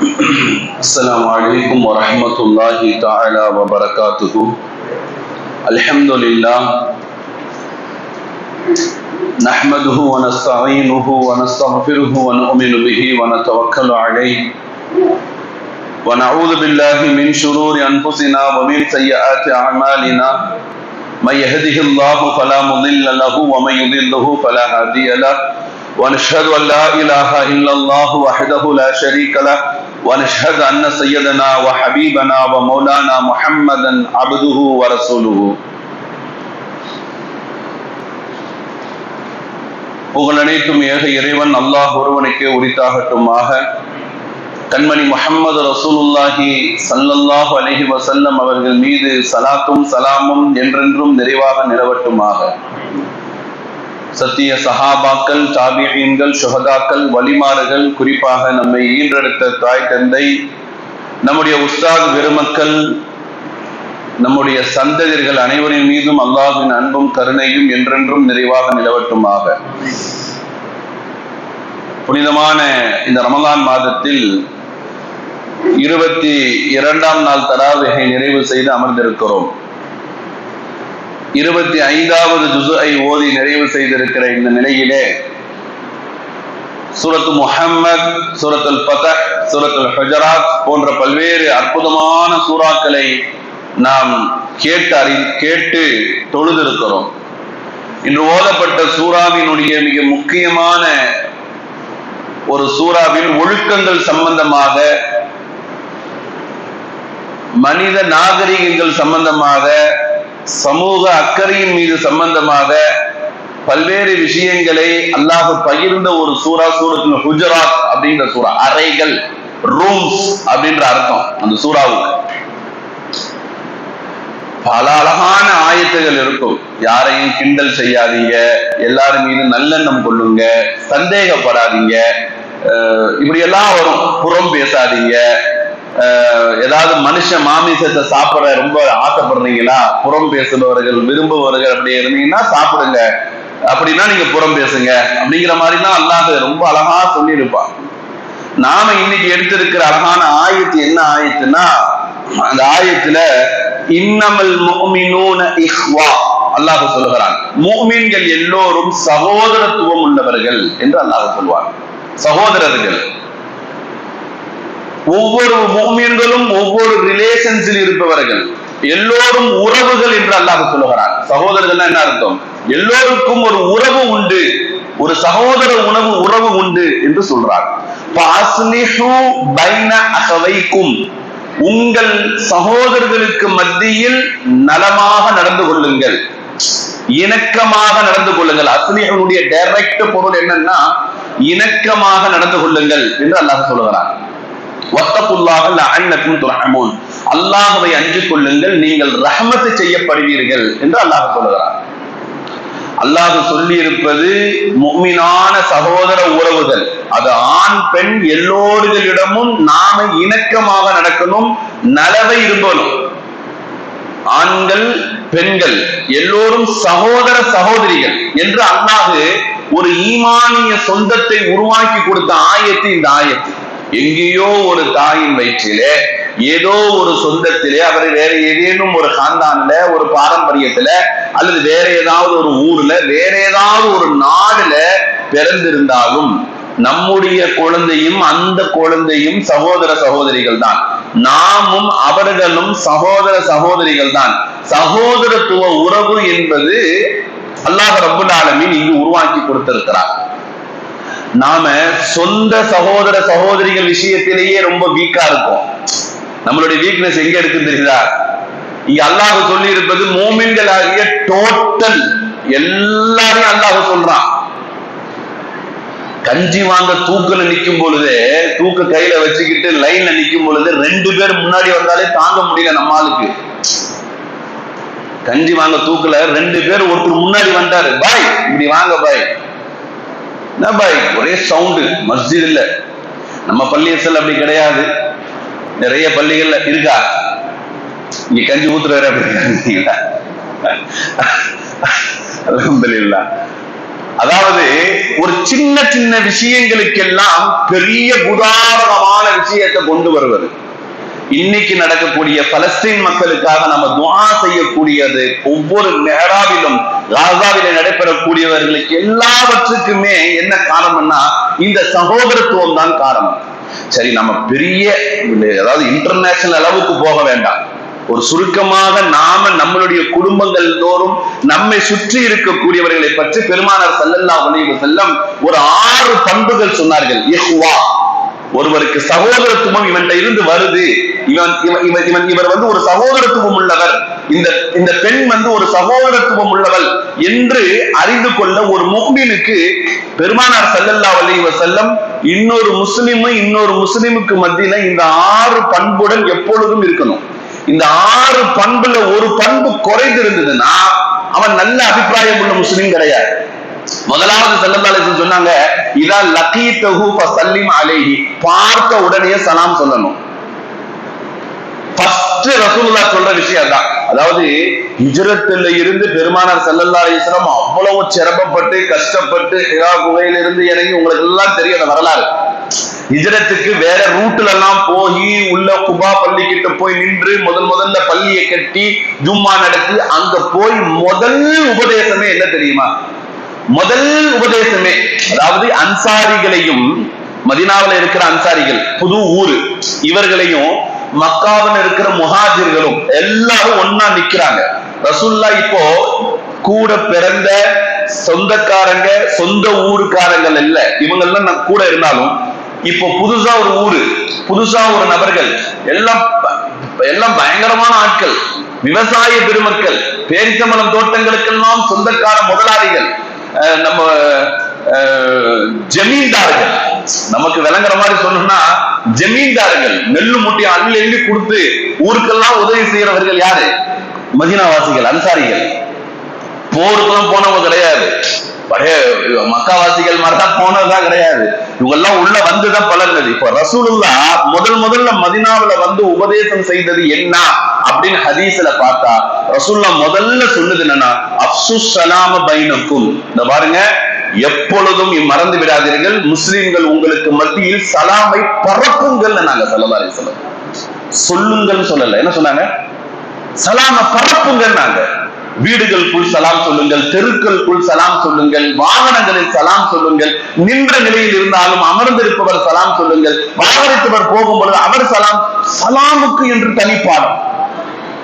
السلام عليكم ورحمة الله تعالى وبركاته الحمد لله نحمده ونستعينه ونستغفره ونؤمن به ونتوكل عليه ونعوذ بالله من شرور أنفسنا ومن سيئات أعمالنا من يهده الله فلا مضل له ومن يضله فلا هادي له۔ ونشهد أن لا إله إلا الله وحده لا شريك له۔ ونشهد أن سيدنا وحبيبنا ومولانا محمدا عبده ورسوله புகழனைத்தும் ஏக இறைவன் அல்லாஹ் ஒருவனுக்கே உரித்தாகட்டுமாக கண்மணி முஹம்மது ரசூலுல்லாஹி சல்லல்லாஹு அலைஹி வஸல்லம் அவர்கள் மீது சலாத்தும் சலாமும் என்றென்றும் நிறைவாக நிலவட்டுமாக சத்திய சஹாபாக்கள் தாபியன்கள் சுஹதாக்கள் வழிமாறுகள் குறிப்பாக நம்மை ஈன்றெடுத்த தாய் தந்தை நம்முடைய உஸ்தாத் பெருமக்கள் நம்முடைய சந்ததியர்கள் அனைவரின் மீதும் அல்லாஹின் அன்பும் கருணையும் என்றென்றும் நிறைவாக நிலவட்டுமாக. புனிதமான இந்த ரமலான் மாதத்தில் இருபத்தி இரண்டாம் நாள் தராவிகை நிறைவு செய்து அமர்ந்திருக்கிறோம். இருபத்தி ஐந்தாவது ஜுசுஐ ஓதி நிறைவு செய்திருக்கிற இந்த நிலையிலே சூரத்து முஹம்மத் சூரத்துல் பதஹ் சூரத்துல் ஹஜராத் போன்ற பல்வேறு அற்புதமான சூறாக்களை நாம் கேட்டு அறி கேட்டு தொழுதிருக்கிறோம். இன்று ஓதப்பட்ட சூறாவினுடைய மிக முக்கியமான ஒரு சூறாவின் ஒழுக்கங்கள் சம்பந்தமாக மனித நாகரிகங்கள் சம்பந்தமாக சமூக அக்கறையின் மீது சம்பந்தமாக பல்வேறு விஷயங்களை அல்லாஹ் பகிர்ந்த ஒரு சூறா சூரத்தின் குஜராத் அப்படின்ற சூறா அறைகள் ரூம்ஸ் அப்படின்ற அர்த்தம் அந்த சூறாவுக்கு. பல அழகான ஆயத்துகள் இருக்கும். யாரையும் கிண்டல் செய்யாதீங்க எல்லாரும் மீது நல்லெண்ணம் கொள்ளுங்க சந்தேகப்படாதீங்க இப்படி எல்லாம் வரும். புறம் பேசாதீங்க ஏதாவது மனுஷ மாமிசத்தை சாப்பிட ரொம்ப ஆசைப்படுறீங்களா? புறம் பேசுபவர்கள் விரும்புபவர்கள் அப்படி இருந்தீங்கன்னா சாப்பிடுங்க. அப்படின்னா நீங்க புறம் பேசுங்க. அப்படிங்கிற மாதிரி தான் அல்லாஹ் ரொம்ப அழகா சொல்லியிருப்பான். நாம இன்னைக்கு எடுத்திருக்கிற அழகான ஆயத்து என்ன ஆயத்துன்னா அந்த ஆயத்துல இன்னமல் முஃமினூன இஹ்வா அல்லாஹ் சொல்லுகிறான். மூமின்கள் எல்லோரும் சகோதரத்துவம் உள்ளவர்கள் என்று அல்லாஹ் சொல்வார் சகோதரர்கள். ஒவ்வொரு மூமியன்களும் ஒவ்வொரு ரிலேஷன்ஸில் இருப்பவர்கள். எல்லோரும் உறவுகள் என்று அல்லாஹ் சொல்லுகிறார் சகோதரர்கள் என்ன அர்த்தம்? எல்லோருக்கும் ஒரு உறவு உண்டு. ஒரு சகோதர உணவு உறவு உண்டு என்று சொல்றார். உங்கள் சகோதரர்களுக்கு மத்தியில் நலமாக நடந்து கொள்ளுங்கள். இணக்கமாக நடந்து கொள்ளுங்கள். அஸ்லிஹனுடைய டைரக்ட் பொருள் என்னன்னா இணக்கமாக நடந்து கொள்ளுங்கள் என்று அல்லாஹ் சொல்லுகிறார் அல்லாஹவை அஞ்சு கொள்ளுங்கள் நீங்கள் ரஹமத்து செய்யப்படுவீர்கள் என்று அல்லாஹ் சொல்லுகிறார் அல்லாஹ் சொல்லி இருப்பது முக்மினான சகோதர உறவுகள். அது ஆண் பெண் எல்லோர்களிடமும் நாம இணக்கமாக நடக்கணும் நலவை இருப்பணும் ஆண்கள் பெண்கள் எல்லோரும் சகோதர சகோதரிகள் என்று அல்லாஹு ஒரு ஈமானிய சொந்தத்தை உருவாக்கி கொடுத்த ஆயத்து இந்த ஆயத்து. எங்கேயோ ஒரு தாயின் வயிற்றிலே ஏதோ ஒரு சொந்தத்திலே அவர் வேற ஏதேனும் ஒரு காந்தான்ல ஒரு பாரம்பரியத்துல அல்லது வேற ஏதாவது ஒரு ஊர்ல வேற ஏதாவது ஒரு நாடுல பிறந்திருந்தாலும் நம்முடைய குழந்தையும் அந்த குழந்தையும் சகோதர சகோதரிகள் தான் நாமும் அவர்களும் சகோதர சகோதரிகள் தான் சகோதரத்துவ உறவு என்பது அல்லாஹ் ரபுல் ஆலமின் இங்கு உருவாக்கி கொடுத்திருக்கிறார். நாம சொந்த சகோதர சகோதரிகள் விஷயத்திலேயே ரொம்ப வீக்கா இருக்கும். நம்மளுடைய வீக்னஸ் எங்க இருக்கு தெரியுதா? இங்க அல்லாஹ் சொல்லி இருப்பது மோமின்கள் டோட்டல் எல்லாரையும் அல்லாஹ் சொல்றான். கஞ்சி வாங்க தூக்குல நிக்கும் பொழுது தூக்க கையில வச்சுக்கிட்டு லைன்ல நிக்கும் பொழுது ரெண்டு பேர் முன்னாடி வந்தாலே தாங்க முடியல நம்ம ஆளுக்கு. கஞ்சி வாங்க தூக்குல ரெண்டு பேர் ஒருத்தர் முன்னாடி வந்தாரு. பாய் இப்படி வாங்க பாய். ஒரே சவுண்டு மஸ்ஜித் இல்ல. நம்ம பள்ளியசல் அப்படி கிடையாது. நிறைய பள்ளிகள்ல இருக்கா? இங்க கஞ்சி ஊத்துறாரு அப்படி அலமதுல்லா அதாவது ஒரு சின்ன சின்ன விஷயங்களுக்கெல்லாம் பெரிய உதாரணமான விஷயத்தை கொண்டு வருவது. இன்னைக்கு நடக்கக்கூடிய பலஸ்தீன் மக்களுக்காக நம்ம துவா செய்யக்கூடியது ஒவ்வொரு மெஹராவிலும் காசாவில நடைபெறக்கூடியவர்களுக்கு எல்லாவற்றுக்குமே என்ன காரணம்னா இந்த சகோதரத்துவம் தான் காரணம். சரி நம்ம பெரிய அதாவது இன்டர்நேஷனல் அளவுக்கு போக வேண்டாம். ஒரு சுருக்கமாக நாம நம்மளுடைய குடும்பங்கள் தோறும் நம்மை சுற்றி இருக்கக்கூடியவர்களை பற்றி பெருமானார் சல்லல்லா உலக செல்லம் ஒரு ஆறு பண்புகள் சொன்னார்கள். ஒருவருக்கு சகோதரத்துவம் இவன்கிட்ட இருந்து வருது. இவன் இவன் இவன் இவன் இவர் வந்து ஒரு சகோதரத்துவம் உள்ளவர். இந்த இந்த பெண் வந்து ஒரு சகோதரத்துவம் உள்ளவள் என்று அறிந்து கொள்ள ஒரு முக்மீனுக்கு பெருமானார் செல்லல்லா வலிவ செல்லம் இன்னொரு முஸ்லிம் இன்னொரு முஸ்லிமுக்கு மத்தியில இந்த ஆறு பண்புடன் எப்பொழுதும் இருக்கணும். இந்த ஆறு பண்புல ஒரு பண்பு குறைந்து இருந்ததுன்னா அவன் நல்ல அபிப்பிராயம் உள்ள முஸ்லீம் கிடையாது. முதலாவது செல்லந்தாலேசன் சொன்னாங்க இதா தகு ஃபசல்லிம் அலேஹி. பார்த்த உடனே சலாம் சொல்லணும். ஃபர்ஸ்ட் ரசூலுல்லா சொல்ற விஷயம் தான் அதாவது ஹிஜ்ரத்துல இருந்து பெருமானார் செல்லல்லா அலிஸ்லாம் அவ்வளவு சிரமப்பட்டு கஷ்டப்பட்டு இரா குகையில இருந்து இறங்கி உங்களுக்கு எல்லாம் தெரியும் அந்த வரலாறு. ஹிஜ்ரத்துக்கு வேற ரூட்ல எல்லாம் போய் உள்ள குபா பள்ளி கிட்ட போய் நின்று முதல் முதல்ல பள்ளியை கட்டி ஜும்மா நடத்தி அங்க போய் முதல் உபதேசமே என்ன தெரியுமா? முதல் உபதேசமே அதாவது அன்சாரிகளையும் மதினாவில் இருக்கிற அன்சாரிகள் புது ஊரு இவர்களையும் மக்காவில் இருக்கிற முஹாஜிர்களும் எல்லாரும் ஒன்னா நிக்கிறாங்க. ரசுல்லா இப்போ கூட பிறந்த சொந்தக்காரங்க சொந்த ஊருக்காரங்கள் இல்ல. இவங்க எல்லாம் கூட இருந்தாலும் இப்போ புதுசா ஒரு ஊரு புதுசா ஒரு நபர்கள் எல்லாம் எல்லாம் பயங்கரமான ஆட்கள் விவசாய பெருமக்கள் பேரித்தமலம் தோட்டங்களுக்கெல்லாம் சொந்தக்கார முதலாளிகள் நம்ம ஜமீன்தார்கள். நமக்கு விளங்குற மாதிரி சொல்லணும்னா ஜமீன்தார்கள் நெல்லு முட்டி அள்ளி எழுதி கொடுத்து ஊருக்கெல்லாம் உதவி செய்யறவர்கள் யாரு? மதினாவாசிகள் அன்சாரிகள். போருக்கெல்லாம் போனவங்க கிடையாது. பழைய மக்காவாசிகள் மாதிரிதான் போனதுதான் கிடையாது. இவங்க எல்லாம் உள்ள வந்துதான் பலர்ந்தது இப்ப ரசூலுல்லா முதல் முதல்ல மதினாவில வந்து உபதேசம் செய்தது என்ன அப்படின்னு ஹதீஸ்ல பார்த்தா ரசூல்லா முதல்ல சொன்னது என்னன்னா அப்சு சலாம பைனக்கும். இந்த பாருங்க எப்பொழுதும் மறந்து விடாதீர்கள் முஸ்லிம்கள் உங்களுக்கு மத்தியில் சலாமை பறக்குங்கள் நாங்க சொல்லலாம் சொல்லுங்கள் சொல்லல என்ன சொன்னாங்க? சலாம பரப்புங்கன்னாங்க வீடுகளுக்குள் சலாம் சொல்லுங்கள் தெருக்களுக்குள் சலாம் சொல்லுங்கள் வாகனங்களில் சலாம் சொல்லுங்கள் நின்ற நிலையில் இருந்தாலும் அமர்ந்திருப்பவர் சலாம் சொல்லுங்கள் வாகனத்தவர் போகும் பொழுது அவர் சலாம் சலாமுக்கு என்று தனிப்பாடம்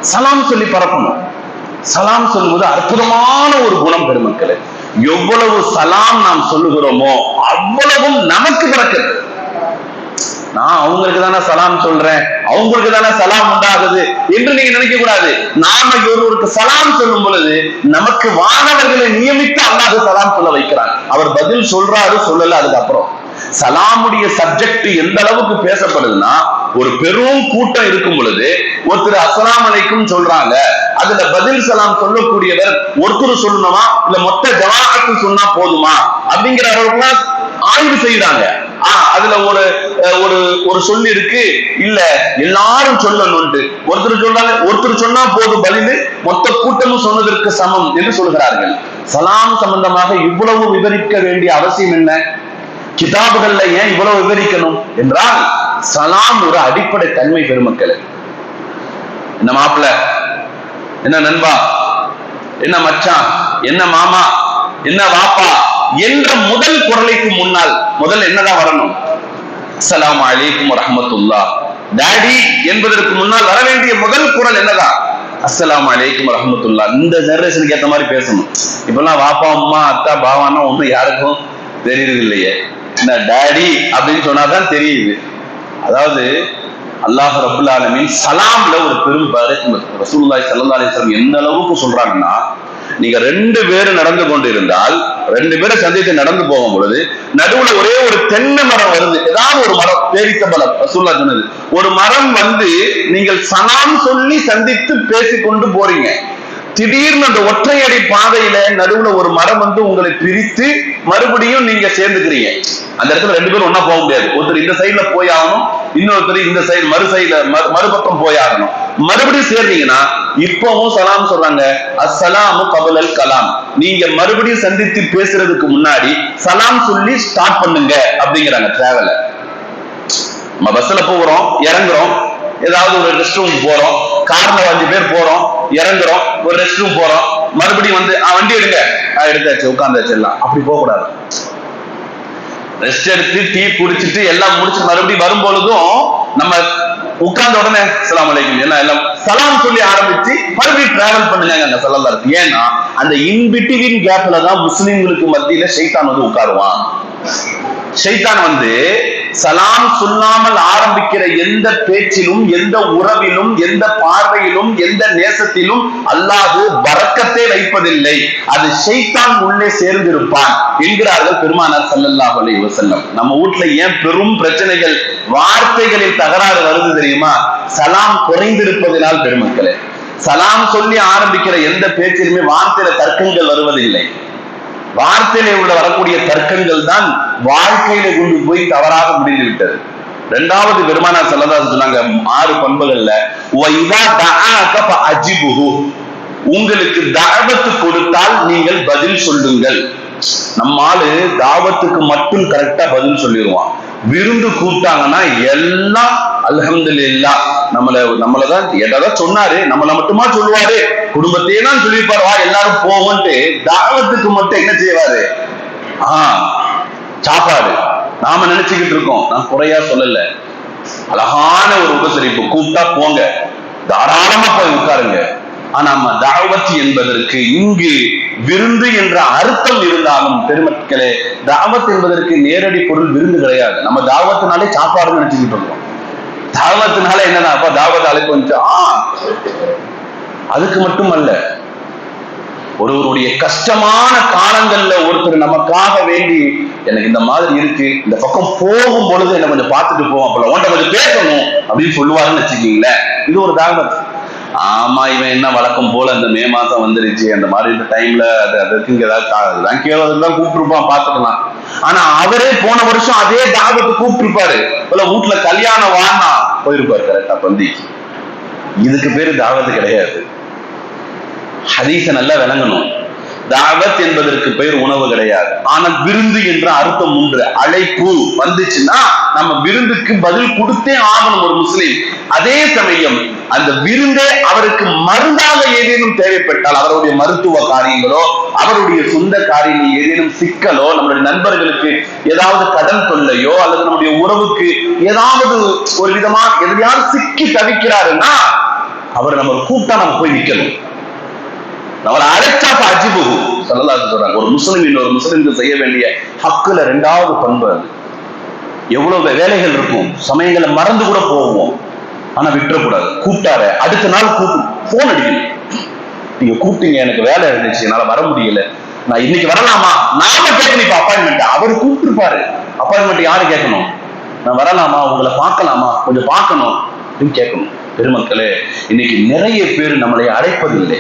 சலாம் சொல்லி பரப்பணும். சலாம் சொல்லுவது அற்புதமான ஒரு குணம் பெருமக்களே. எவ்வளவு சலாம் நாம் சொல்லுகிறோமோ அவ்வளவும் நமக்கு பிறக்கிறது. நான் அவங்களுக்கு தானே சலாம் சொல்றேன். அவங்களுக்கு தானே சலாம் உண்டாகுது என்று நீங்க நினைக்க கூடாது. நாம ஒருவருக்கு சலாம் சொல்லும் பொழுது நமக்கு வானவர்களை நியமித்து அல்லாஹ் சலாம் சொல்ல வைக்கிறான். அவர் பதில் சொல்றாரு சொல்லல அதுக்கப்புறம். சலாமுடைய சப்ஜெக்ட் எந்த அளவுக்கு பேசப்படுதுன்னா ஒரு பெரும் கூட்டம் இருக்கும் பொழுது ஒருத்தர் அஸ்லாம் அலைக்கும் சொல்றாங்க. அதுல பதில் சலாம் சொல்லக்கூடியவர் ஒருத்தர் சொல்லணுமா? இல்ல மொத்த ஜமாஅத்து சொன்னா போதுமா? அப்படிங்கிற அளவுக்குலாம் ஆய்வு செய்யறாங்க அதுல ஒரு ஒரு ஒரு சொல்லு இருக்கு. இல்ல எல்லாரும் சொல்லணும்ட்டு ஒருத்தர் சொல்றாங்க ஒருத்தர் சொன்னா போதும் பதில் மொத்த கூட்டமும் சொன்னதற்கு சமம் என்று சொல்கிறார்கள். சலாம் சம்பந்தமாக இவ்வளவு விவரிக்க வேண்டிய அவசியம் என்ன? கிதாபுகள்ல ஏன் இவ்வளவு விவரிக்கணும்? என்றால் சலாம் ஒரு அடிப்படை தன்மை பெருமக்கள் என்ன மாப்பிள்ள? என்ன நண்பா? என்ன மச்சான்? என்ன மாமா? என்ன வாப்பா? என்ற முதல் குரலைக்கு முன்னால் முதல் என்னதான் வரணும்? அஸ்லாம் அலைக்கும் ரஹமத்துல்லா டாடி என்பதற்கு முன்னால் வர வேண்டிய முதல் குரல் என்னதான்? அஸ்லாம் அலைக்கும் ரஹமத்துல்லா இந்த ஜெனரேஷனுக்கு ஏற்ற மாதிரி பேசணும். இப்பெல்லாம் வாப்பா அம்மா அத்தா பாவானா ஒண்ணும் யாருக்கும் தெரியுது இல்லையே. என்ன டாடி அப்படின்னு சொன்னாதான் தெரியுது. அதாவது அல்லாஹ் ரபுல் ஆலமின் சலாம்ல ஒரு பெரும் ரசூல்லாய் சல்லா அலிஸ்லாம் எந்த அளவுக்கு சொல்றாங்கன்னா நீங்க ரெண்டு பேரும் நடந்து கொண்டு இருந்தால் ரெண்டு பேரும் சந்தித்து நடந்து போகும் பொழுது நடுவுல ஒரே ஒரு தென்னை மரம் வருது. ஏதாவது ஒரு மரம் பேரித்த மரம் ரசூல்லா சொன்னது. ஒரு மரம் வந்து நீங்கள் சனாம் சொல்லி சந்தித்து பேசிக்கொண்டு போறீங்க. திடீர்னு அந்த ஒற்றையடி பாதையில நடுவுல ஒரு மரம் வந்து உங்களை பிரித்து மறுபடியும் நீங்க சேர்ந்துக்கிறீங்க. அந்த இடத்துல ரெண்டு பேரும் ஒண்ணா போக முடியாது. ஒருத்தர் இந்த சைடுல போய் ஆகணும் இன்னொருத்தர் இந்த சைடு மறு சைடுல மறுபக்கம் போயாகணும் மறுபடியும் சேர்றீங்கன்னா இப்பவும் சலாம் சொல்றாங்க அஸ்ஸலாமு கபலல் கலாம். நீங்க மறுபடியும் சந்தித்து பேசுறதுக்கு முன்னாடி சலாம் சொல்லி ஸ்டார்ட் பண்ணுங்க அப்படிங்கிறாங்க டிராவல நம்ம பஸ்ல போகிறோம் இறங்குறோம். ஏதாவது ஒரு ரெஸ்ட் ரூம் போறோம். கார்ல அஞ்சு பேர் போறோம் இறங்குறோம் ஒரு ரெஸ்ட் ரூம் போறோம். மறுபடியும் வந்து வண்டி எடுங்க. எடுத்தாச்சு உட்காந்தாச்சு எல்லாம். அப்படி போக கூடாது ரெஸ்ட் எடுத்து டீ குடிச்சிட்டு எல்லாம் முடிச்சு மறுபடியும் வரும்பொழுதும் நம்ம உட்கார்ந்த உடனே சலாம் அலைக்கும். எல்லாம் எல்லாம் சலாம் சொல்லி ஆரம்பிச்சு மறுபடியும் டிராவல் பண்ணுங்க அங்க இருக்கு. ஏன்னா அந்த இன்பிட்டிவின் கேப்ல தான் முஸ்லிம்களுக்கு மத்தியில ஷைத்தான் வந்து உட்காருவான். ஷைத்தான் வந்து சலாம் சொல்லாமல் ஆரம்பிக்கிற எந்த பேச்சிலும் எந்த உறவிலும் எந்த பார்வையிலும் எந்த நேசத்திலும் அல்லாது வரக்கத்தை வைப்பதில்லை. அது ஷைத்தான் உள்ளே சேர்ந்திருப்பான் என்கிறார்கள் பெருமானார் சல்லல்லாஹ் அலி வசல்லம் நம்ம வீட்ல ஏன் பெரும் பிரச்சனைகள் வார்த்தைகளில் தகராறு வருது தெரியுமா? சலாம் குறைந்திருப்பதினால் பெருமக்களே. சலாம் சொல்லி ஆரம்பிக்கிற எந்த பேச்சிலுமே வார்த்தையில தர்க்கங்கள் வருவதில்லை. வார்த்தையில உள்ள வரக்கூடிய தர்க்கங்கள் தான் வாழ்க்கையில கொண்டு போய் தவறாக முடிந்து விட்டது இரண்டாவது பெருமானா செல்லதா சொன்னாங்க ஆறு பண்புகள்ல அஜிபுகு உங்களுக்கு தாவத்து கொடுத்தால் நீங்கள் பதில் சொல்லுங்கள். நம்ம ஆளு தாவத்துக்கு மட்டும் கரெக்டா பதில் சொல்லிடுவான். விருந்து கூப்பிட்டாங்கன்னா எல்லாம் அல்ஹம்துலில்லாஹ் நம்மள நம்மளதான் எதாவது சொன்னாரு நம்மள மட்டுமா சொல்லுவாரு? குடும்பத்தையே தான் சொல்லியிருப்பாரு. வா எல்லாரும் போவோன்ட்டு தாவத்துக்கு மட்டும் என்ன செய்வாரு? ஆஹ் சாப்பாடு. நாம நினைச்சுக்கிட்டு இருக்கோம். நான் குறையா சொல்லல. அழகான ஒரு உபசரிப்பு. கூப்பிட்டா போங்க. தாராளமா போய் உட்காருங்க. ஆனா நம்ம தாவத் என்பதற்கு இங்கு விருந்து என்ற அர்த்தம் இருந்தாலும் பெருமக்களே தாவத் என்பதற்கு நேரடி பொருள் விருந்து கிடையாது. நம்ம தாவத்தினாலே சாப்பாடுன்னு நினைச்சுக்கிட்டு இருக்கோம். தாவத்தினால என்னன்னா அப்ப தாவத் அழைப்பு வந்துச்சு ஆ அதுக்கு மட்டுமல்ல ஒருவருடைய கஷ்டமான காலங்கள்ல ஒருத்தர் நமக்காக வேண்டி எனக்கு இந்த மாதிரி இருக்கு இந்த பக்கம் போகும் பொழுது என்ன கொஞ்சம் பார்த்துட்டு போவோம் அப்பல உன்ட்ட கொஞ்சம் பேசணும் அப்படின்னு சொல்லுவாருன்னு வச்சுக்கீங்களேன் இது ஒரு தாவத். ஆமா இவன் என்ன வழக்கம் போல அந்த மே மாசம் வந்துருச்சு அந்த மாதிரி இந்த டைம்ல அது அதுக்கு ஏதாவது கூப்பிட்டுருப்பான் பாத்துக்கலாம் ஆனா அவரே போன வருஷம் அதே தாகத்தை கூப்பிட்டுருப்பாரு. இல்ல வீட்டுல கல்யாணம் வானா போயிருப்பாரு கரெக்டா பந்திக்கு இதுக்கு பேரு தாவத்து கிடையாது. ஹதீஸ நல்லா விளங்கணும். தாவத் என்பதற்கு பெயர் உணவு கிடையாது. ஆனால் விருந்து என்ற அர்த்தம் உண்டு. அழைப்பு வந்துச்சுன்னா நம்ம விருந்துக்கு பதில் கொடுத்தே ஆகணும் ஒரு முஸ்லீம். அதே சமயம் அந்த விருந்தே அவருக்கு மருந்தாக ஏதேனும் தேவைப்பட்டால் அவருடைய மருத்துவ காரியங்களோ அவருடைய சொந்த காரியங்கள் ஏதேனும் சிக்கலோ நம்மளுடைய நண்பர்களுக்கு ஏதாவது கடன் தொல்லையோ அல்லது நம்முடைய உறவுக்கு ஏதாவது ஒரு விதமா எதையாவது சிக்கி தவிக்கிறாருன்னா அவர் நம்ம கூட்டம் நம்ம போய் நிக்கணும் நம்மளை அழைச்சா அஜிபு சொல்லலாம் சொல்றாங்க ஒரு முஸ்லிம் இன்னொரு முஸ்லிமுக்கு செய்ய வேண்டிய ஹக்குல ரெண்டாவது பண்பு அது. எவ்வளவு வேலைகள் இருக்கும். சமயங்களை மறந்து கூட போவோம். ஆனா விட்டுறக்கூடாது. கூப்பிட்டாரு. அடுத்த நாள் கூப்பிட்டு போன் அடிக்கணும். நீங்க கூப்பிட்டீங்க எனக்கு வேலை இருந்துச்சு என்னால வர முடியல. நான் இன்னைக்கு வரலாமா? நாம கேட்கணும் இப்ப அப்பாயின்மெண்ட் அவர் கூப்பிட்டுருப்பாரு. அப்பாயின்மெண்ட் யாரு கேட்கணும்? நான் வரலாமா? உங்களை பார்க்கலாமா? கொஞ்சம் பார்க்கணும் அப்படின்னு கேட்கணும். பெருமக்களே இன்னைக்கு நிறைய பேர் நம்மளை அழைப்பதில்லை.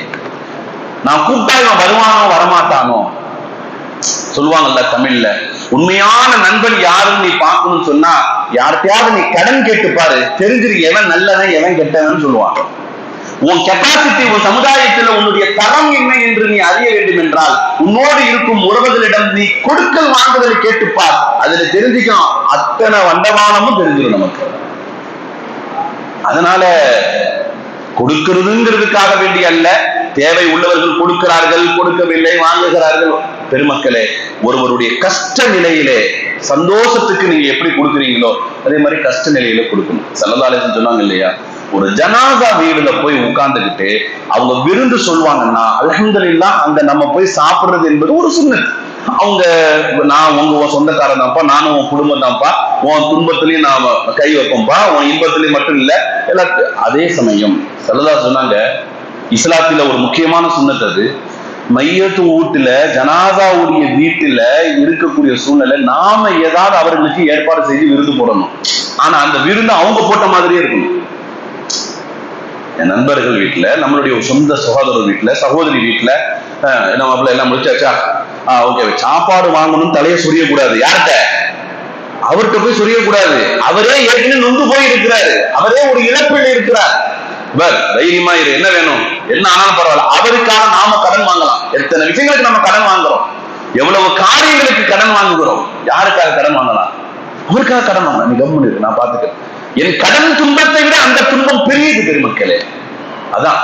நான் கூப்பிட்டா இவன் வருவானோ வரமாட்டானோ? சொல்லுவாங்கல்ல தமிழ்ல உண்மையான நண்பன் யாருன்னு நீ பார்க்கணும்னு சொன்னா யார்கிட்டயாவது நீ கடன் கேட்டு பாரு தெரிஞ்சிரு எவன் நல்லவன் எவன் கெட்டவன் சொல்லுவான் உன் கெப்பாசிட்டி உன் சமுதாயத்தில் உன்னுடைய தரம் என்ன என்று நீ அறிய வேண்டும் என்றால் உன்னோடு இருக்கும் உறவுகளிடம் நீ கொடுக்கல் வாங்குதலை கேட்டுப்பார் அதுல தெரிஞ்சுக்கணும் அத்தனை வண்டவானமும் தெரிஞ்சிடும் நமக்கு. அதனால கொடுக்கிறதுங்கிறதுக்காக வேண்டி அல்ல தேவை உள்ளவர்கள் கொடுக்கிறார்கள் கொடுக்கவில்லை வாங்குகிறார்கள். பெருமக்களே ஒருவருடைய கஷ்ட நிலையிலே சந்தோஷத்துக்கு நீங்க எப்படி கொடுக்குறீங்களோ அதே மாதிரி கஷ்ட நிலையில கொடுக்கணும். சனதாலயம் சொன்னாங்க இல்லையா? ஒரு ஜனாதா வீடுல போய் உட்கார்ந்துகிட்டு அவங்க விருந்து சொல்லுவாங்கன்னா அலகந்தரில்லா அங்க நம்ம போய் சாப்பிடுறது என்பது ஒரு சின்ன அவங்க நான் உங்க உன் சொந்தக்காரன் தான்ப்பா நானும் உன் குடும்பம் தான்ப்பா உன் துன்பத்திலையும் நான் கை வைப்போம்ப்பா உன் இன்பத்திலையும் மட்டும் இல்ல எல்லாத்தையும் அதே சமயம் செல்லதா சொன்னாங்க இஸ்லாத்தில ஒரு முக்கியமான சுண்ணத் அது. மையத்து வீட்டுல ஜனாதாவுடைய வீட்டுல இருக்கக்கூடிய சூழ்நிலை நாம ஏதாவது அவர்களுக்கு ஏற்பாடு செய்து விருது போடணும். ஆனா அந்த விருந்து அவங்க போட்ட மாதிரியே இருக்கணும். என் நண்பர்கள் வீட்டுல நம்மளுடைய சொந்த சகோதரர் வீட்டுல சகோதரி வீட்டுல அஹ், என்ன மாப்பிள்ள எல்லாம் முடிச்சாச்சா? ஆஹ் ஓகே சாப்பாடு வாங்கணும் தலையை சொரியக்கூடாது. யார்கிட்ட? அவர்கிட்ட போய் சொரியக்கூடாது. அவரே ஏற்கனவே நொந்து போய் இருக்கிறாரு அவரே ஒரு இழப்பில் இருக்கிறார். பர் தைரியமா இரு என்ன வேணும்? என்ன ஆனாலும் பரவாயில்ல. அவருக்காக நாம கடன் வாங்கலாம். எத்தனை விஷயங்களுக்கு நம்ம கடன் வாங்குறோம். எவ்வளவு காரியங்களுக்கு கடன் வாங்குகிறோம். யாருக்காக கடன் வாங்கலாம்? அவருக்காக கடன் வாங்கலாம். நீ கம்மு நான் பாத்துக்கிறேன் என் கடன் துன்பத்தை விட அந்த துன்பம் பெரியது பெருமக்களே அதான்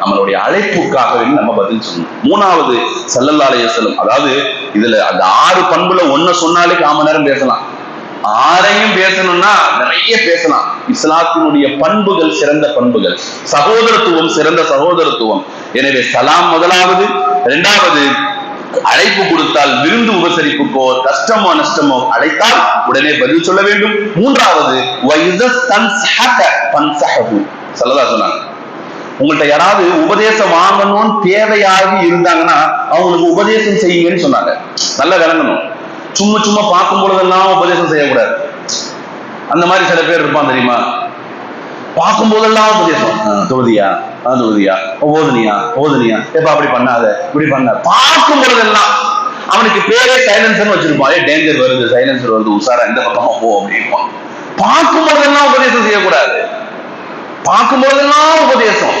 நம்மளுடைய அழைப்புக்காகவே நம்ம பதில் சொல்லணும். மூணாவது செல்லல்லாலய செல்லும் அதாவது இதுல அந்த ஆறு பண்புல ஒன்ன சொன்னாலே காம நேரம் பேசலாம். ஆரையும் பேசணும்னா நிறைய பேசலாம். இஸ்லாத்தினுடைய பண்புகள் சிறந்த பண்புகள். சகோதரத்துவம் சிறந்த சகோதரத்துவம். எனவே சலாம் முதலாவது. இரண்டாவது அழைப்பு கொடுத்தால் விருந்து உபசரிப்புக்கோ கஷ்டமோ நஷ்டமோ அழைத்தால் உடனே பதில் சொல்ல வேண்டும். மூன்றாவது சொல்லதா சொன்னாங்க உங்கள்ட்ட யாராவது உபதேசம் வாங்கணும்னு தேவையாகி இருந்தாங்கன்னா அவங்களுக்கு உபதேசம் செய்யுங்கன்னு சொன்னாங்க. நல்லா விளங்கணும். சும்மா சும்மா பார்க்கும் பொழுதெல்லாம் உபதேசம் செய்யக்கூடாது. அந்த மாதிரி சில பேர் இருப்பான் தெரியுமா? பார்க்கும் போதெல்லாம் உபதேசம். தொகுதியா? தொகுதியா? ஓதுனியா? ஓதுனியா? எப்ப அப்படி பண்ணாத. இப்படி பண்ண பார்க்கும் பொழுதெல்லாம் அவனுக்கு பேரே சைலன்சர் வச்சிருப்பான். ஏ டேஞ்சர் வருது சைலன்சர் வருது உசாரா இந்த பக்கமா போ அப்படின்பான் பார்க்கும் பொழுதெல்லாம் உபதேசம் செய்யக்கூடாது. பார்க்கும் போதெல்லாம் உபதேசம்.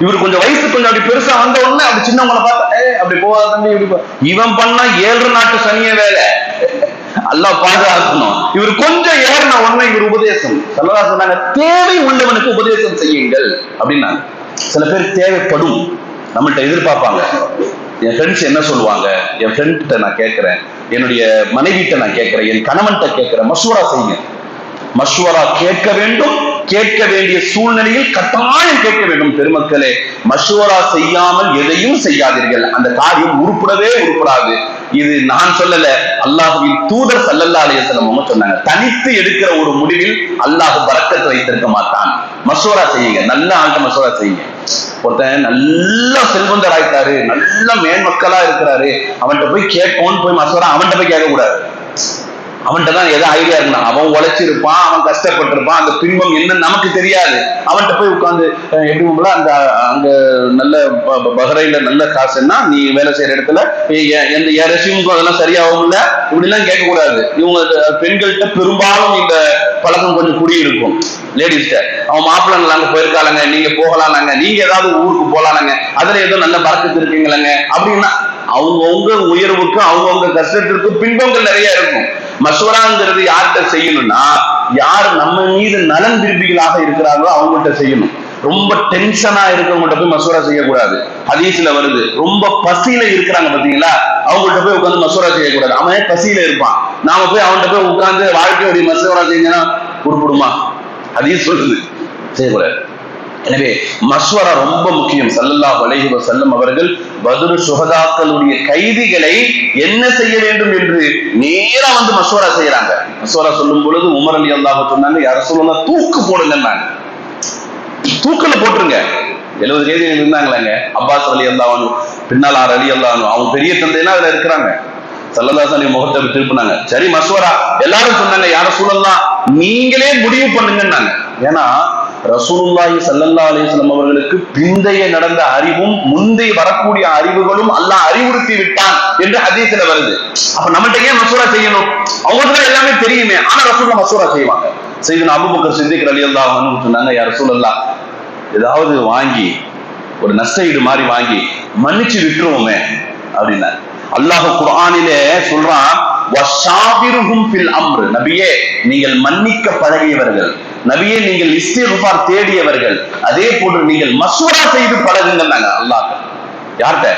இவர் கொஞ்சம் வயசு கொஞ்சம் அப்படி பெருசா வந்த உடனே அப்படி சின்னவங்களை பார்த்தா ஏ அப்படி போவாத தம்பி இப்படி போ. இவன் பண்ணா ஏழு நாட்டு சனிய வேலை. எல்லாம் பாதுகாக்கணும். இவர் கொஞ்சம் ஏறின உடனே இவர் உபதேசம். சொல்லதா சொன்னாங்க தேவை உள்ளவனுக்கு உபதேசம் செய்யுங்கள். அப்படின்னாங்க. சில பேர் தேவைப்படும். நம்மள்ட்ட எதிர்பார்ப்பாங்க. என் ஃப்ரெண்ட்ஸ் என்ன சொல்லுவாங்க? என் ஃப்ரெண்ட்கிட்ட நான் கேட்கிறேன். என்னுடைய மனைவிட்ட நான் கேட்கிறேன். என் கணவன்கிட்ட கேட்கிறேன். மசூரா செய்யுங்க. மஷ்வரா கேட்க வேண்டும். கேட்க வேண்டிய சூழ்நிலையில் கட்டாயம் கேட்க வேண்டும் பெருமக்களே. மஷ்வரா செய்யாமல் எதையும் செய்யாதீர்கள். அந்த காரியம் உருப்படவே உருப்படாது. இது நான் சொல்லல. அல்லாஹுவின் தூதர் சல்லல்லா அலையசலம் அவங்க சொன்னாங்க. தனித்து எடுக்கிற ஒரு முடிவில் அல்லாஹ் பறக்கத்தை வைத்திருக்க மாட்டான். மசோரா செய்யுங்க. நல்ல ஆண்ட மசோரா செய்யுங்க. ஒருத்தன் நல்ல செல்வந்தர் ஆயிட்டாரு நல்ல மேன்மக்களா இருக்கிறாரு. அவன்கிட்ட போய் கேட்போன்னு போய் மசோரா அவன்கிட்ட போய் கேட்க கூடாது அவன்கிட்ட தான் எதோ ஐடியா இருந்தான் அவன் உழைச்சிருப்பான் அவன் கஷ்டப்பட்டிருப்பான் அந்த பின்பம் என்ன நமக்கு தெரியாது. அவன்கிட்ட போய் உட்காந்து எப்படி அந்த அங்க நல்ல பஹ்ரைன்ல நல்ல காசுன்னா நீ வேலை செய்யற இடத்துல எந்த ரெசியூமுக்கும் அதெல்லாம் சரியாகும் இல்ல. இப்படிலாம் கேட்கக்கூடாது. கேட்க கூடாது இவங்க பெண்கள்கிட்ட பெரும்பாலும் இந்த பழக்கம் கொஞ்சம் குடியிருக்கும். லேடிஸ்ட அவன் மாப்பிள்ளை நாங்க போயிருக்காளங்க நீங்க போகலாம்னாங்க நீங்க ஏதாவது ஊருக்கு போலாம்னாங்க அதுல ஏதோ நல்ல பறக்கத்து இருக்கீங்களாங்க. அப்படின்னா அவங்கவுங்க உயர்வுக்கு அவங்கவுங்க கஷ்டத்திற்கு பின்பங்கள் நிறைய இருக்கும். மசோராங்கிறது யார்கிட்ட செய்யணும்னா யார் நம்ம மீது நலன் விரும்பிகளாக இருக்கிறாங்களோ அவங்கள்ட்ட செய்யணும். ரொம்ப டென்ஷனா இருக்கிறவங்கள்ட்ட போய் மசோரா செய்யக்கூடாது. ஹதீஸ்ல வருது ரொம்ப பசியில இருக்கிறாங்க பாத்தீங்களா அவங்கள்ட்ட போய் உட்காந்து மசோரா செய்யக்கூடாது. அவன் பசியில இருப்பான். நாம போய் அவன்கிட்ட போய் உட்கார்ந்து வாழ்க்கையுடைய மசோரா செஞ்சா உருப்படுமா ஹதீஸ் சொல்லுது செய்யக்கூடாது. எனவே மஸ்வரா ரொம்ப முக்கியம். சல்லல்லா அலைஹி செல்லும் அவர்கள் பதுரு சுகதாக்களுடைய கைதிகளை என்ன செய்ய வேண்டும் என்று நேரா வந்து மஸ்வரா செய்யறாங்க. மஸ்வரா சொல்லும் பொழுது உமர் அலி அல்லாஹ் சொன்னாங்க யார சொல்லலாம் தூக்கு போடுங்கன்னாங்க தூக்கல போட்டுருங்க. எழுபது கைதிகள் இருந்தாங்களாங்க. அப்பாஸ் அலி அல்லாஹ் பின்னால் ஆறு அலி அல்லாஹ் அவங்க பெரிய தந்தைனா அதுல இருக்கிறாங்க. சல்லதாசனி முகத்தை திருப்பினாங்க. சரி மஸ்வரா எல்லாரும் சொன்னாங்க யார சூழல்லாம் நீங்களே முடிவு பண்ணுங்கன்னாங்க. ஏன்னா ரசூலுல்லாஹி சல்லல்லா அலிஸ்லம் அவர்களுக்கு பிந்தைய நடந்த அறிவும் முந்தைய வரக்கூடிய அறிவுகளும் அல்லாஹ் அறிவுறுத்தி விட்டான் என்று ஹதீஸ்ல வருது. அப்ப நம்மகிட்ட ஏன் மசூரா செய்யணும்? அவங்களுக்கு எல்லாமே தெரியுமே. ஆனா ரசூலுல்லாஹ் மசூரா செய்வாங்க. செய்து அபுபக்கர் சித்திக் அலி அன்ஹு சொன்னாங்க யார் ரசூலல்லாஹ் ஏதாவது வாங்கி ஒரு நஷ்ட ஈடு மாதிரி வாங்கி மன்னிச்சு விட்டுருவோமே அப்படின்னா அல்லாஹ் குர்ஆனிலே சொல்றான் வஷாபிருஹும் ஃபில் அம்ரு. நபியே நீங்கள் மன்னிக்க பழகியவர்கள். நபியே நீங்கள் இஸ்திக்ஃபார் தேடியவர்கள் அதே போன்று நீங்கள் மசூரா செய்து பழகுங்கன்னாங்க அல்லாஹ். யார்கிட்ட?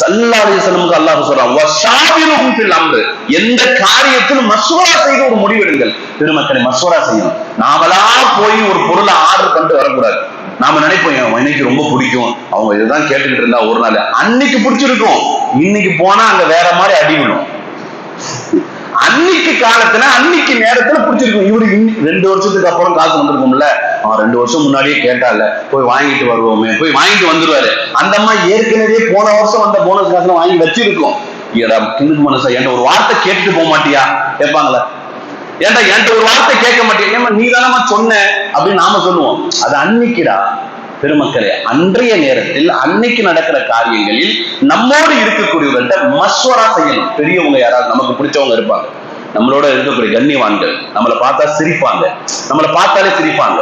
சல்லல்லாஹு அலைஹி அல்லாஹ் சொல்றான் எந்த காரியத்திலும் மசூரா செய்து ஒரு முடிவெடுங்கள். திருமக்களை மசூரா செய்யணும். நாமளா போய் ஒரு பொருளை ஆர்டர் பண்ணிட்டு வரக்கூடாது. நாம நினைப்போம் என் இன்னைக்கு ரொம்ப பிடிக்கும். அவங்க இதுதான் கேட்டுக்கிட்டு இருந்தா ஒரு நாள். அன்னைக்கு பிடிச்சிருக்கும். இன்னைக்கு போனா அங்க வேற மாதிரி அடிவிடும் காலத்துல அன்னைக்கு நேரத்துல பிடிச்சிருக்கும். இவரு ரெண்டு வருஷத்துக்கு அப்புறம் காசு வந்திருக்கும்ல. அவன் ரெண்டு வருஷம் முன்னாடியே கேட்டால போய் வாங்கிட்டு வருவோமே. போய் வாங்கிட்டு வந்துருவாரு. அந்த அம்மா ஏற்கனவே போன வருஷம் வந்த போனஸ் காசுல வாங்கி வச்சிருக்கோம். ஏடா கிழக்கு மனசா என்கிட்ட ஒரு வார்த்தை கேட்டுட்டு போக மாட்டியா? கேட்பாங்களா? ஏன்டா என்கிட்ட ஒரு வார்த்தை கேட்க மாட்டேன் ஏமா நீ தானமா சொன்ன. அப்படின்னு நாம சொல்லுவோம். அது அன்னைக்குடா. பெருமக்களே அன்றைய நேரத்தில் அன்னைக்கு நடக்கிற காரியங்களில் நம்மோடு இருக்கக்கூடியவர்கள்ட்ட மஸ்வரா செய்யணும். பெரியவங்க யாராவது நமக்கு பிடிச்சவங்க இருப்பாங்க. நம்மளோட இருக்கக்கூடிய கண்ணியவான்கள் நம்மளை பார்த்தா சிரிப்பாங்க. நம்மளை பார்த்தாலே சிரிப்பாங்க.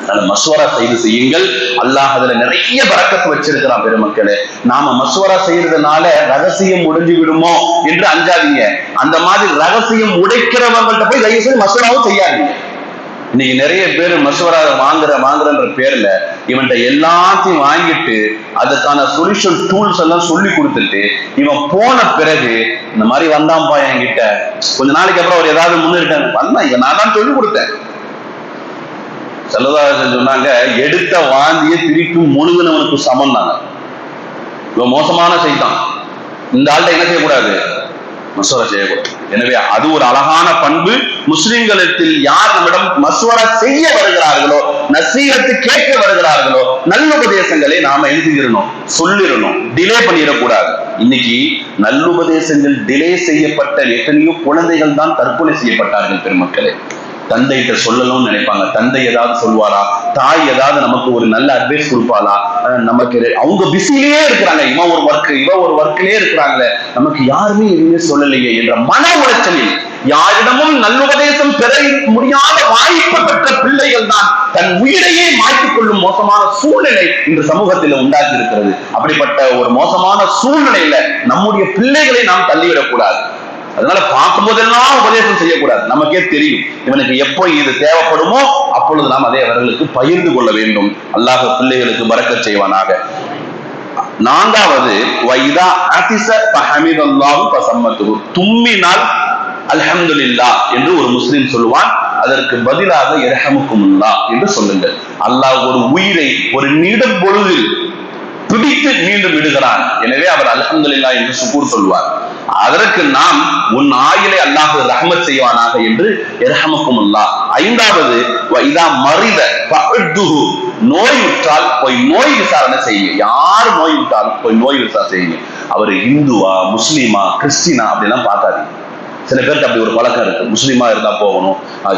அதனால மஸ்வரா செய்து செய்யுங்கள். அல்லாஹ் அதுல நிறைய பறக்கத்து வச்சிருக்கிறான் பெருமக்களே. நாம மஸ்வரா செய்யறதுனால ரகசியம் முடிஞ்சு விடுமோ என்று அஞ்சாதீங்க. அந்த மாதிரி ரகசியம் உடைக்கிறவங்கள்ட்ட போய் தயவு செய்து மஸ்வராவும் செய்யாதீங்க. இன்னைக்கு நிறைய பேர் மசுவராக வாங்குற வாங்குறன்ற பேர்ல இவன்கிட்ட எல்லாத்தையும் வாங்கிட்டு அதுக்கான சொல்யூஷன் டூல்ஸ் எல்லாம் சொல்லி கொடுத்துட்டு இவன் போன பிறகு இந்த மாதிரி வந்தான்ப்பா என்கிட்ட. கொஞ்ச நாளைக்கு அப்புறம் அவர் ஏதாவது முன்னிருக்காங்க. வந்தான் இவன் நான் தான் சொல்லி கொடுத்தேன். செல்லதாசன் சொன்னாங்க எடுத்த வாந்தியை திருப்பி முழுங்கினவனுக்கு சமம் தாங்க இவன் மோசமான செய்தான் இந்த ஆள்கிட்ட என்ன செய்யக்கூடாது? மசோரா செய்யக்கூடாது எனவே அது ஒரு அழகான பண்பு. முஸ்லிம்களிடத்தில் யார் நம்மிடம் மசோரா செய்ய வருகிறார்களோ நசீகத்து கேட்க வருகிறார்களோ நல்ல உபதேசங்களை நாம எழுதிடணும் சொல்லிடணும் டிலே பண்ணிடக்கூடாது. இன்னைக்கு நல்லுபதேசங்கள் டிலே செய்யப்பட்ட எத்தனையோ குழந்தைகள் தான் தற்கொலை செய்யப்பட்டார்கள் பெருமக்களே. தந்தைகிட்ட சொல்லணும்னு நினைப்பாங்க. தந்தை ஏதாவது சொல்வாரா தாய் ஏதாவது நமக்கு ஒரு நல்ல அட்வைஸ் கொடுப்பாளா? நமக்கு அவங்க பிஸிலேயே இருக்கிறாங்க. இவன் ஒரு ஒர்க் இவன் ஒரு ஒர்க்லயே இருக்கிறாங்களே. நமக்கு யாருமே எதுவுமே சொல்லலையே என்ற மன உளைச்சலில் யாரிடமும் நல்லுபதேசம் பெற முடியாத வாய்ப்பு பெற்ற பிள்ளைகள் தான் தன் உயிரையே மாற்றிக் கொள்ளும் மோசமான சூழ்நிலை இந்த சமூகத்தில் உண்டாக்கி இருக்கிறது. அப்படிப்பட்ட ஒரு மோசமான சூழ்நிலையில நம்முடைய பிள்ளைகளை நாம் தள்ளிவிடக் கூடாது அதனால பார்க்கும் போதெல்லாம் உபதேசம் செய்யக்கூடாது. நமக்கே தெரியும் இவனுக்கு எப்போ இது தேவைப்படுமோ அப்பொழுது நாம் அதை அவர்களுக்கு பகிர்ந்து கொள்ள வேண்டும். அல்லாஹ் பிள்ளைகளுக்கு மறக்க செய்வானாக. நான்காவது வைதா அதிச பஹமிதல்லாஹு பசம்மத்து தும்மினால் அல்ஹம்துலில்லா என்று ஒரு முஸ்லிம் சொல்லுவான் அதற்கு பதிலாக இரஹமுக்குமுல்லா என்று சொல்லுங்கள். அல்லாஹ் ஒரு உயிரை ஒரு நீடும் பொழுதில் பிடித்து மீண்டும் விடுகிறான். எனவே அவர் அல்ஹம்துலில்லா என்று சுக்கூர் சொல்வார். அதற்கு நாம் உன் ஆயிலை அல்லாஹு ரஹமத் செய்வானாக என்று இரஹமக்குமுல்லா. ஐந்தாவது இதா மறித நோய் விட்டால் போய் நோய் விசாரணை செய்யுங்க. யார் நோய் விட்டாலும் போய் நோய் விசாரணை செய்யுங்க. அவர் இந்துவா முஸ்லீமா கிறிஸ்டினா அப்படிலாம் பார்க்காதீங்க. சில பேருக்கு அப்படி ஒரு பழக்கம் இருக்கு. முஸ்லீமா இருந்தா போகணும்.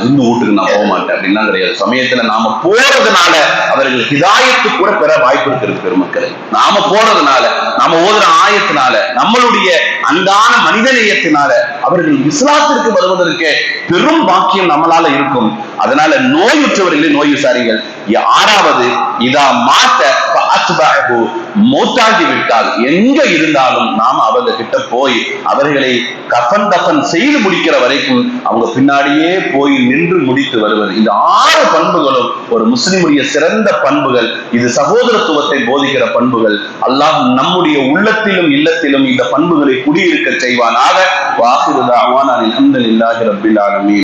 இந்து வீட்டுக்கு நான் போக மாட்டேன் அப்படின்லாம் கிடையாது. சமயத்துல நாம போறதுனால அவர்கள் ஹிதாயத்து கூட பெற வாய்ப்பு இருக்கிறது பெருமக்களை. நாம போறதுனால நாம ஓதுற ஆயத்தினால நம்மளுடைய அன்றான மனிதநேயத்தினால அவர்கள் இஸ்லாத்திற்கு வருவதற்கு பெரும் பாக்கியம் நம்மளால இருக்கும். அதனால நோயுற்றவர்களை நோய் விசாரிகள் ஆறாவது இதா மாத்த மூத்தாகி விட்டால் எங்க இருந்தாலும் நாம அவங்க கிட்ட போய் அவர்களை கஃன் தஃபன் செய்து முடிக்கிற வரைக்கும் அவங்க பின்னாடியே போய் நின்று முடித்து வருவது. இந்த ஆறு பண்புகளும் ஒரு முஸ்லிமுடைய சிறந்த பண்புகள். இது சகோதரத்துவத்தை போதிக்கிற பண்புகள். அல்லாஹ் நம்முடைய உள்ளத்திலும் இல்லத்திலும் இந்த பண்புகளை குடியிருக்க செய்வானாக. வாசிறு தாவான் அல்ஹம்துலில்லாஹி ரப்பில் ஆலமீன்.